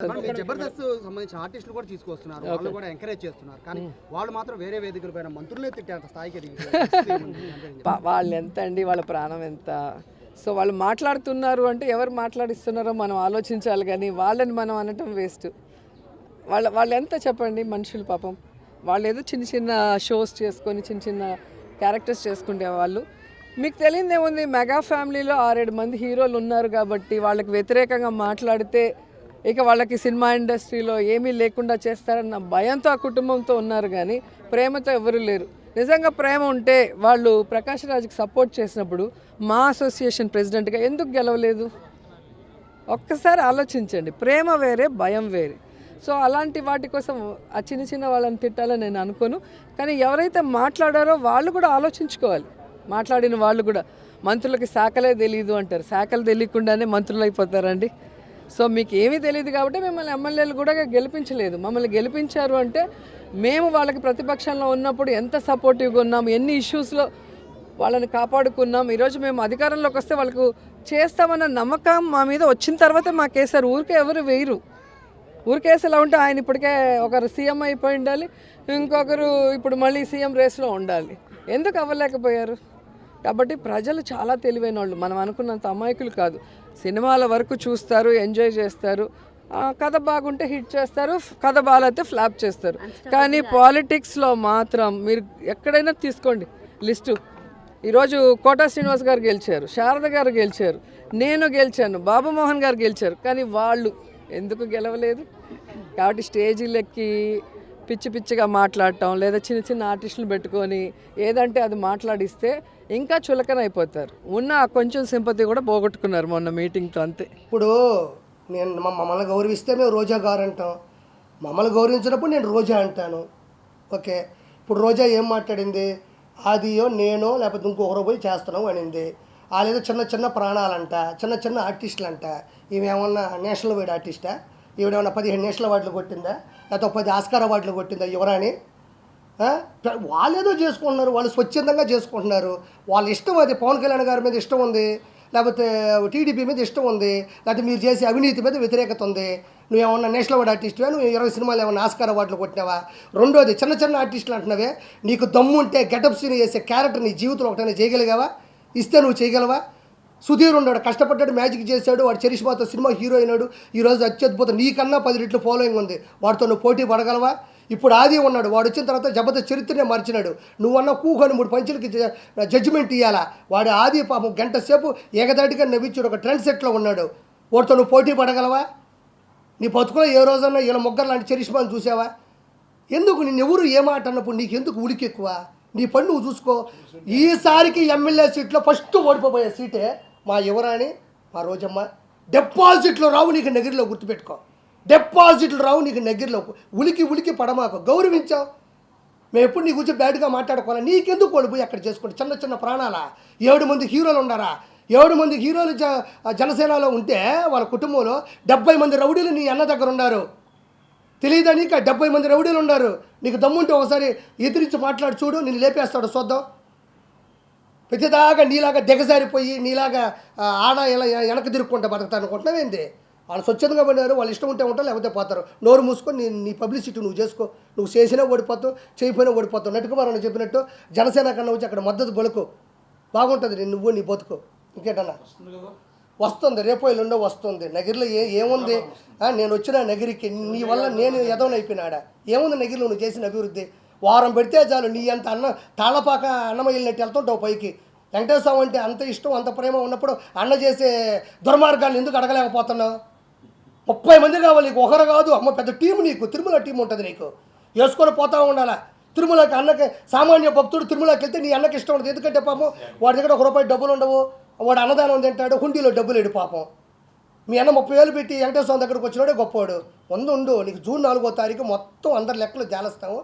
జబర్దస్త్ సంబంధించిన ఆర్టిస్టులు కూడా తీసుకొస్తున్నారు వాళ్ళు కూడా ఎంకరేజ్ చేస్తున్నారు. కానీ వాళ్ళు మాత్రం వేరే వేదికల పైన మంత్రులే తిట్టేంత స్థాయికి వాళ్ళు ఎంత అండి? వాళ్ళ ప్రాణం ఎంత? సో వాళ్ళు మాట్లాడుతున్నారు అంటే ఎవరు మాట్లాడిస్తున్నారో మనం ఆలోచించాలి కానీ వాళ్ళని మనం అనటం వేస్ట్ వాళ్ళ వాళ్ళు ఎంత చెప్పండి మనుషులు పాపం? వాళ్ళు ఏదో చిన్న చిన్న షోస్ చేసుకొని చిన్న చిన్న క్యారెక్టర్స్ చేసుకుంటే వాళ్ళు. మీకు తెలియదు ఏముంది మెగా ఫ్యామిలీలో ఆరేడు మంది హీరోలు ఉన్నారు కాబట్టి వాళ్ళకి వ్యతిరేకంగా మాట్లాడితే ఇక వాళ్ళకి సినిమా ఇండస్ట్రీలో ఏమీ లేకుండా చేస్తారన్న భయంతో ఆ కుటుంబంతో ఉన్నారు కానీ ప్రేమతో ఎవరు లేరు. నిజంగా ప్రేమ ఉంటే వాళ్ళు ప్రకాష్ రాజ్కి సపోర్ట్ చేసినప్పుడు మా అసోసియేషన్ ప్రెసిడెంట్గా ఎందుకు గెలవలేదు? ఒక్కసారి ఆలోచించండి. ప్రేమ వేరే భయం వేరే. సో అలాంటి వాటి కోసం ఆ చిన్న చిన్న వాళ్ళని తిట్టాలని నేను అనుకోను. కానీ ఎవరైతే మాట్లాడారో వాళ్ళు కూడా ఆలోచించుకోవాలి. మాట్లాడిన వాళ్ళు కూడా మంత్రులకి శాఖలే తెలియదు అంటారు. శాఖలు తెలియకుండానే మంత్రులు అయిపోతారండి సో మీకు ఏమీ తెలియదు కాబట్టి మిమ్మల్ని ఎమ్మెల్యేలు కూడా గెలిపించలేదు. మమ్మల్ని గెలిపించారు అంటే మేము వాళ్ళకి ప్రతిపక్షంలో ఉన్నప్పుడు ఎంత సపోర్టివ్గా ఉన్నాం ఎన్ని ఇష్యూస్లో వాళ్ళని కాపాడుకున్నాం ఈరోజు మేము అధికారంలోకి వస్తే వాళ్ళకు చేస్తామన్న నమ్మకం మా మీద వచ్చిన తర్వాతే మాకేసారు ఊరికే ఎవరు వేయరు. ఊరికేసి ఎలా ఉంటే ఆయన ఇప్పటికే ఒకరు సీఎం అయిపోయి ఉండాలి ఇంకొకరు ఇప్పుడు మళ్ళీ సీఎం రేస్లో ఉండాలి. ఎందుకు అవ్వలేకపోయారు? కాబట్టి ప్రజలు చాలా తెలివైన వాళ్ళు మనం అనుకున్నంత అమాయకులు కాదు. సినిమాల వరకు చూస్తారు ఎంజాయ్ చేస్తారు. కథ బాగుంటే హిట్ చేస్తారు కథ బాగాలైతే ఫ్లాప్ చేస్తారు. కానీ పాలిటిక్స్లో మాత్రం మీరు ఎక్కడైనా తీసుకోండి లిస్టు. ఈరోజు కోటా శ్రీనివాస్ గారు గెలిచారు శారద గారు గెలిచారు నేను గెలిచాను బాబు మోహన్ గారు గెలిచారు. కానీ వాళ్ళు ఎందుకు గెలవలేదు? కాబట్టి స్టేజీలెక్కి పిచ్చి పిచ్చిగా మాట్లాడటం లేదా చిన్న చిన్న ఆర్టిస్టులు పెట్టుకొని ఏదంటే అది మాట్లాడిస్తే ఇంకా చులకన అయిపోతారు. ఉన్న ఆ కొంచెం సింపతి కూడా పోగొట్టుకున్నారు మొన్న మీటింగ్తో అంతే. ఇప్పుడు నేను మమ్మల్ని గౌరవిస్తే మేము రోజా గారు అంటాం. మమ్మల్ని గౌరవించినప్పుడు నేను రోజా అంటాను. ఓకే? ఇప్పుడు రోజా ఏం మాట్లాడింది? అదియో నేనో లేకపోతే ఇంకొకరు పోయి చేస్తున్నాం అనింది. వాళ్ళేదో చిన్న చిన్న ప్రాణాలంట చిన్న చిన్న ఆర్టిస్టులు అంట ఈమె ఏమన్నా నేషనల్ వైడ్ ఆర్టిస్టా? ఈవిడేమన్నా పదిహేను నేషనల్ అవార్డులు కొట్టిందా? లేకపోతే పది ఆస్కార్ అవార్డులు కొట్టిందా యువరాణి? వాళ్ళు ఏదో చేసుకుంటున్నారు వాళ్ళు స్వచ్ఛందంగా చేసుకుంటున్నారు. వాళ్ళ ఇష్టం అది పవన్ కళ్యాణ్ గారి మీద ఇష్టం ఉంది లేకపోతే టీడీపీ మీద ఇష్టం ఉంది లేకపోతే మీరు చేసే అవినీతి మీద వ్యతిరేకత ఉంది. నువ్వు ఏమన్నా నేషనల్ అవార్డు ఆర్టిస్టువా? నువ్వు ఇరవై సినిమాలు ఏమన్నా ఆస్కార్ అవార్డులు కొట్టినావా? రెండోది చిన్న చిన్న ఆర్టిస్టులు అంటున్నావే నీకు దమ్ము ఉంటే గెటప్ సీన్ చేసే క్యారెక్టర్ నీ జీవితంలో ఒకటైనా చేయగలిగావా? ఇస్తే నువ్వు చేయగలవా? సుధీర్ ఉన్నాడు కష్టపడ్డాడు మ్యాజిక్ చేశాడు వాడు చరిష్మాతో సినిమా హీరో అయినాడు. ఈరోజు అత్యద్భుతం. నీకన్నా పది రెట్లు ఫాలోయింగ్ ఉంది. వాడితో నువ్వు పోటీ పడగలవా? ఇప్పుడు ఆది ఉన్నాడు వాడు వచ్చిన తర్వాత జబర్దస్త్ చరిత్రనే మార్చినాడు. నువ్వన్న కూకొని మూడు పంచులకి జడ్జిమెంట్ ఇవ్వాలా వాడు ఆది పాపం గంట సేపు ఏకదాటిగా నవ్వించాడు ఒక ట్రెండ్ సెట్లో ఉన్నాడు. వాడితో నువ్వు పోటీ పడగలవా? నీ బతుకులో ఏ రోజన్నా ఇలా ముగ్గురు లాంటి చరిష్మాను చూసావా? ఎందుకు నిన్ను ఎవరు ఏ మాట అన్నప్పుడు నీకు ఎందుకు ఉడికి ఎక్కువ నీ పని నువ్వు చూసుకో. ఈసారికి ఎమ్మెల్యే సీట్లో ఫస్ట్ ఓడిపోయే సీటే మా యువరాణి మా రోజమ్మ డిపాజిట్లు రావు నీకు నగిరిలో గుర్తుపెట్టుకో. డిపాజిట్లు రావు నీకు నగిరిలో ఉలికి ఉలికి పడమాకు. గౌరవించావు. మేము ఎప్పుడు నీ గురించి బ్యాడ్గా మాట్లాడుకోవాలి? నీకెందుకు కోల్పోయి అక్కడ చేసుకుంటే? చిన్న చిన్న ప్రాణాలా? ఏడు మంది హీరోలు ఉన్నారా ఏడు మంది హీరోలు జ జనసేనలో ఉంటే వాళ్ళ కుటుంబంలో డెబ్బై మంది రౌడీలు నీ అన్న దగ్గర ఉన్నారు తెలియదా నీకు? డెబ్బై మంది రౌడీలు ఉన్నారు నీకు దమ్ముంటే ఒకసారి ఎదిరించి మాట్లాడి చూడు నేను లేపేస్తాడు చూద్దాం ప్రతిదాకా నీలాగా దిగజారిపోయి నీలాగా ఆడ ఇలా వెనక తిరుక్కుంటా అనుకుంటున్నావు ఏంది? వాళ్ళు స్వచ్ఛందంగా పడినారు వాళ్ళు ఇష్టం ఉంటే ఉంటారు లేకపోతే పోతారు. నోరు మూసుకొని నీ నీ పబ్లిసిటీ నువ్వు చేసుకో. నువ్వు చేసినా ఓడిపోతావు చేయకపోయినా ఓడిపోతావు. నటుకుమారని చెప్పినట్టు జనసేన కన్నా వచ్చి అక్కడ మద్దతు బలుకు బాగుంటుంది నువ్వు నీ బతుకు. ఇంకేటన్నా? వస్తుంది రేపో ఎల్లుండో వస్తుంది. నగిరిలో ఏ ఏముంది? నేను వచ్చిన నగిరికి నీ వల్ల నేను ఎదవనైపోయినాడా ఏముంది నగిరిలో నువ్వు చేసిన అభివృద్ధి? వారం పెడితే చాలు నీ అంత అన్న తాళపాక అన్నం వెళ్ళినట్టు వెళ్తుంటావు పైకి. వెంకటేశ్వర స్వామి అంటే అంత ఇష్టం అంత ప్రేమ ఉన్నప్పుడు అన్న చేసే దుర్మార్గాన్ని ఎందుకు అడగలేకపోతున్నావు? ముప్పై మంది కావాలి నీకు ఒకరు కాదు అమ్మ పెద్ద టీం నీకు తిరుమల టీం ఉంటుంది నీకు. వేసుకొని పోతా ఉండాలా? తిరుమలకి అన్నకి సామాన్య భక్తుడు తిరుమలకి వెళ్తే నీ అన్నకి ఇష్టం ఉండదు. ఎందుకంటే పాపం వాడి దగ్గర ఒక రూపాయి డబ్బులు ఉండవు. వాడు అన్నదానం తింటాడు హుండీలో డబ్బులు ఎడు పాపం. మీ అన్న ముప్పై వేలు పెట్టి వెంకటేశ్వర స్వామి దగ్గరకు వచ్చినాడే గొప్పవాడు వంద ఉండు నీకు జూన్ నాలుగో తారీఖు మొత్తం అందరి లెక్కలు జాలస్తాము.